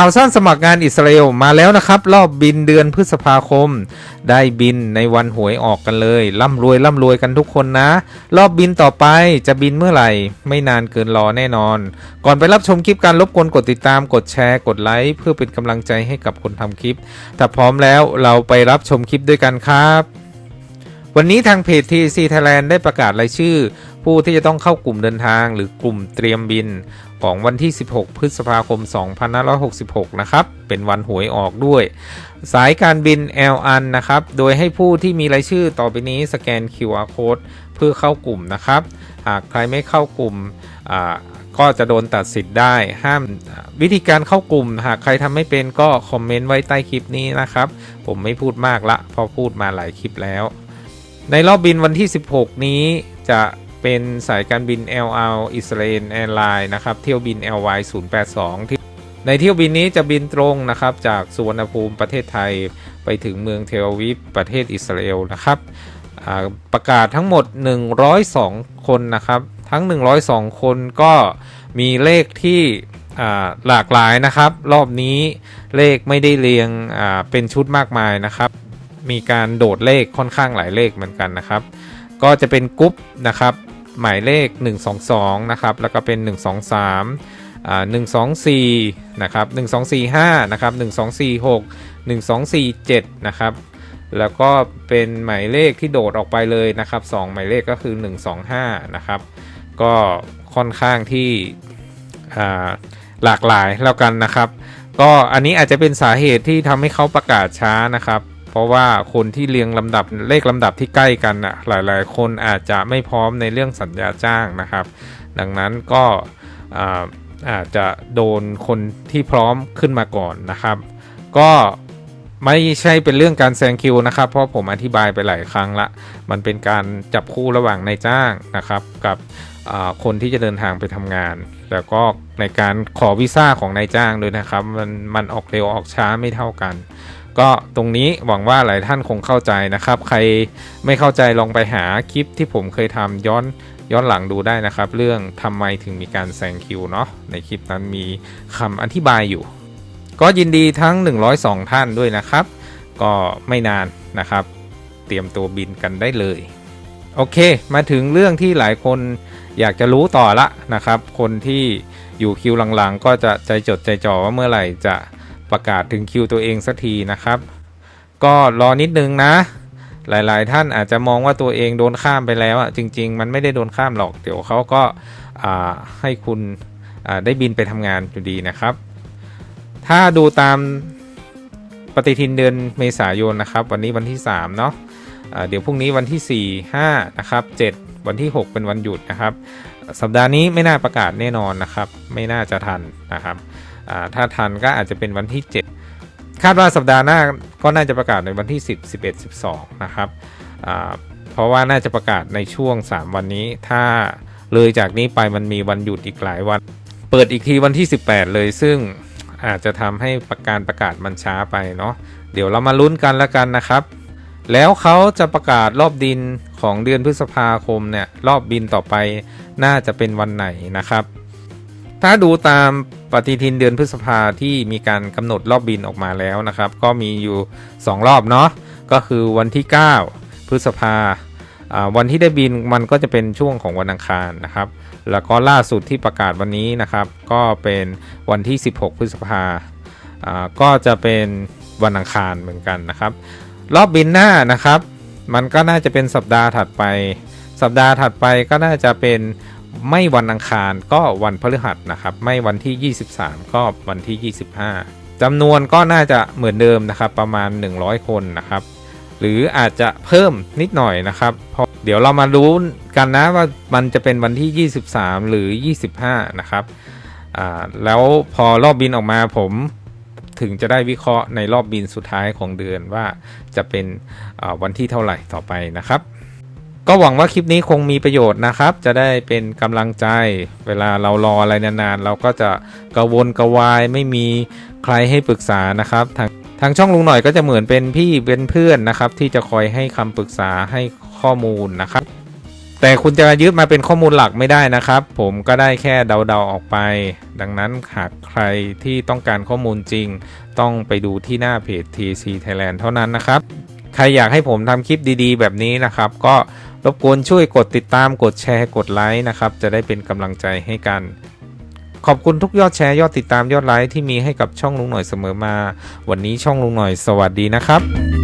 ข่าวสั้นสมัครงานอิสราเอลมาแล้วนะครับ รอบบินเดือนพฤษภาคม ได้บินในวันหวยออกกันเลยร่ำรวยร่ำรวยกันทุกคนนะ รอบบินต่อไปจะบินเมื่อไหร่ ไม่นานเกินรอแน่นอน ก่อนไปรับชมคลิปการรบกวนกดติดตามกดแชร์กดไลค์เพื่อเป็นกำลังใจให้กับคนทำคลิป ถ้าพร้อมแล้วเราไปรับชมคลิปด้วยกันครับ วันนี้ทางเพจ TC Thailand ได้ประกาศรายชื่อ ผู้ที่จะต้องเข้ากลุ่มเดินทาง หรือกลุ่มเตรียมบินของวันที่ 16 พฤษภาคม 2566 นะครับ เป็นวันหวยออกด้วย สายการบิน l อ n นนะครับ โดยให้ผู้ที่มีรายชื่อต่อไปนี้สแกน QR code เพื่อเข้ากลุ่มนะครับ หากใครไม่เข้ากลุ่มก็จะโดนตัดสิทธิ์ได้ ห้ามวิธีการเข้ากลุ่ม หากใครทำไม่เป็นก็คอมเมนต์ไว้ใต้คลิปนี้นะครับ ผมไม่พูดมากละเพราะพูดมาหลายคลิปแล้ว ในรอบบินวันที่ 16 นี้จะเป็นสายการบิน El Al Israel Airlines นะครับ เที่ยวบิน LY 082 ที่ในเที่ยวบินนี้จะบินตรงนะครับ จากสุวรรณภูมิประเทศไทยไปถึงเมืองเทลวิฟประเทศอิสราเอลนะครับประกาศทั้งหมด 102 คนนะครับ ทั้ง 102 คนก็มีเลขที่หลากหลายนะครับ รอบนี้เลขไม่ได้เรียงเป็นชุดมากมายนะครับ มีการโดดเลขค่อนข้างหลายเลขเหมือนกันนะครับ ก็จะเป็นกรุ๊ปนะครับ หมายเลข 122 นะครับ แล้วก็เป็น 123อ่า124 นะครับ 1245 นะครับ 1246 1247 นะครับ แล้วก็เป็นหมายเลขที่โดดออกไปเลยนะครับ 2 หมายเลขก็คือ 125 นะครับ ก็ค่อนข้างที่อ่าหลากหลายแล้วกันนะครับ ก็อันนี้อาจจะเป็นสาเหตุที่ทำให้เขาประกาศช้านะครับ ราะว่าคนที่เรียงลำดับเลขลำดับที่ใกล้กันนะหลายๆ คนอาจจะไม่พร้อมในเรื่องสัญญาจ้างนะครับ ดังนั้นก็อาจจะโดนคนที่พร้อมขึ้นมาก่อนนะครับ ก็ไม่ใช่เป็นเรื่องการแซงคิวนะครับ เพราะผมอธิบายไปหลายครั้งละ มันเป็นการจับคู่ระหว่างนายจ้างนะครับ กับคนที่จะเดินทางไปทำงาน แล้วก็ในการขอวีซ่าของนายจ้างด้วยนะครับ มันมันออกเร็วออกช้าไม่เท่ากัน ก็ตรงนี้หวังว่าหลายท่านคงเข้าใจนะครับ ใครไม่เข้าใจลองไปหาคลิปที่ผมเคยทำย้อนย้อนหลังดูได้นะครับ เรื่องทำไมถึงมีการแซงคิวเนาะในคลิปนั้นมีคำอธิบายอยู่ ก็ยินดีทั้ง 102 ท่านด้วยนะครับ ก็ไม่นานนะครับ เตรียมตัวบินกันได้เลย โอเค มาถึงเรื่องที่หลายคนอยากจะรู้ต่อละนะครับ คนที่อยู่คิวหลังๆ ก็จะใจจดใจจ่อว่าเมื่อไหร่จะ ประกาศถึงคิวตัวเองสักทีนะครับ ก็รอนิดนึงนะ หลายๆ ท่านอาจจะมองว่าตัวเองโดนข้ามไปแล้วอะจริง ๆ มันไม่ได้โดนข้ามหรอก เดี๋ยวเขาก็าให้คุณได้บินไปทำงานอยู่ดีนะครับ ถ้าดูตามปฏิทินเดือนเมษายนนะครับ วันนี้วันที่3เนาะเดี๋ยวพรุ่งนี้วันที่ 4 5 นะครับ 7 วันที่ 6 เป็นวันหยุดนะครับ สัปดาห์นี้ไม่น่าประกาศแน่นอนนะครับ ไม่น่าจะทันนะครับ ถ้าทันก็อาจจะเป็นวันที่ 7 คาดว่าสัปดาห์หน้าก็น่าจะประกาศในวันที่ 10 11 12 นะครับเพราะว่าน่าจะประกาศในช่วง 3 วันนี้ ถ้าเลยจากนี้ไปมันมีวันหยุดอีกหลายวัน เปิดอีกทีวันที่ 18 เลยซึ่งอาจจะทำให้ประการประกาศมันช้าไปเนาะเดี๋ยวเรามาลุ้นกันแล้วกันนะครับ แล้วเขาจะประกาศรอบดินของเดือนพฤษภาคมเนี่ยรอบบินต่อไปน่าจะเป็นวันไหนนะครับ ถ้าดูตาม ปฏิทินเดือนพฤษภาที่มีการกำหนดรอบบินออกมาแล้วนะครับ ก็มีอยู่ 2 รอบเนาะก็คือวันที่ 9 พฤษภาอ่าวันที่ได้บินมันก็จะเป็นช่วงของวันอังคารนะครับ แล้วก็ล่าสุดที่ประกาศวันนี้นะครับ ก็เป็นวันที่ 16 พฤษภาอ่าก็จะเป็นวันอังคารเหมือนกันนะครับ รอบบินหน้านะครับ มันก็น่าจะเป็นสัปดาห์ถัดไป สัปดาห์ถัดไปก็น่าจะเป็น ไม่วันอังคารก็วันพฤหัสนะครับ ไม่วันที่ 23 ก็วันที่ 25จำนวนก็น่าจะเหมือนเดิมนะครับ ประมาณ 100 คนนะครับ หรืออาจจะเพิ่มนิดหน่อยนะครับเพราะเดี๋ยวเรามารู้กันนะว่ามันจะเป็นวันที่ 23 หรือ 25 นะครับแล้วพอรอบบินออกมาผมถึงจะได้วิเคราะห์ในรอบบินสุดท้ายของเดือนว่าจะเป็นวันที่เท่าไหร่ต่อไปนะครับ ก็หวังว่าคลิปนี้คงมีประโยชน์นะครับ จะได้เป็นกำลังใจ เวลาเรารออะไรนานๆ เราก็จะกระวนกระวายไม่มีใครให้ปรึกษานะครับ ทางทางช่องลุงหน่อยก็จะเหมือนเป็นพี่เป็นเพื่อนนะครับ ที่จะคอยให้คำปรึกษาให้ข้อมูลนะครับ แต่คุณจะยึดมาเป็นข้อมูลหลักไม่ได้นะครับ ผมก็ได้แค่เดาๆออกไป ดังนั้นหากใครที่ต้องการข้อมูลจริง ต้องไปดูที่หน้าเพจ TC Thailand เท่านั้นนะครับ ใครอยากให้ผมทำคลิปดีๆ แบบนี้นะครับ ก็ รบกวนช่วยกดติดตามกดแชร์กดไลค์นะครับ จะได้เป็นกำลังใจให้กัน ขอบคุณทุกยอดแชร์ยอดติดตามยอดไลค์ที่มีให้กับช่องลุงหน่อยเสมอมา วันนี้ช่องลุงหน่อยสวัสดีนะครับ